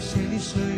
谁的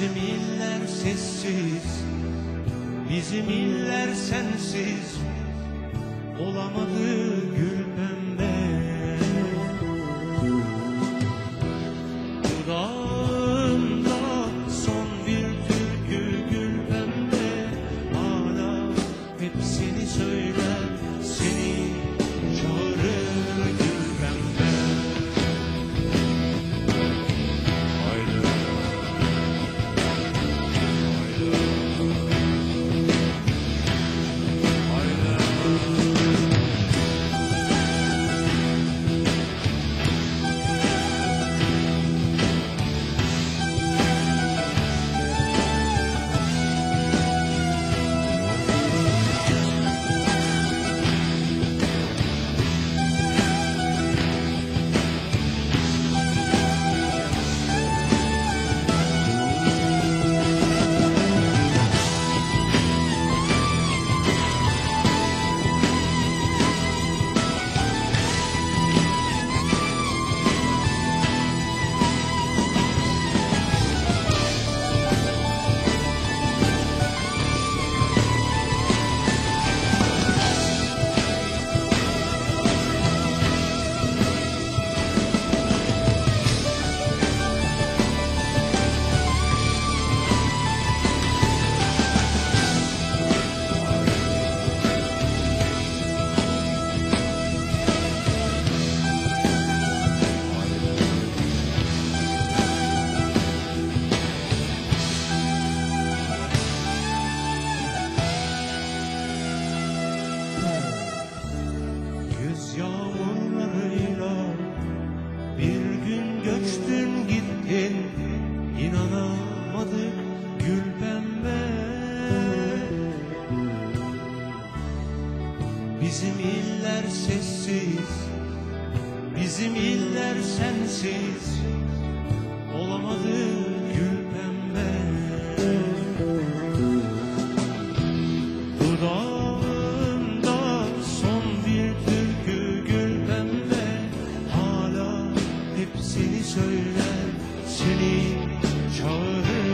Bizim iller sessiz Bizim iller sensiz. Olamadı gülmem Bir gün göçtün gittin inanamıyorum 주님 저를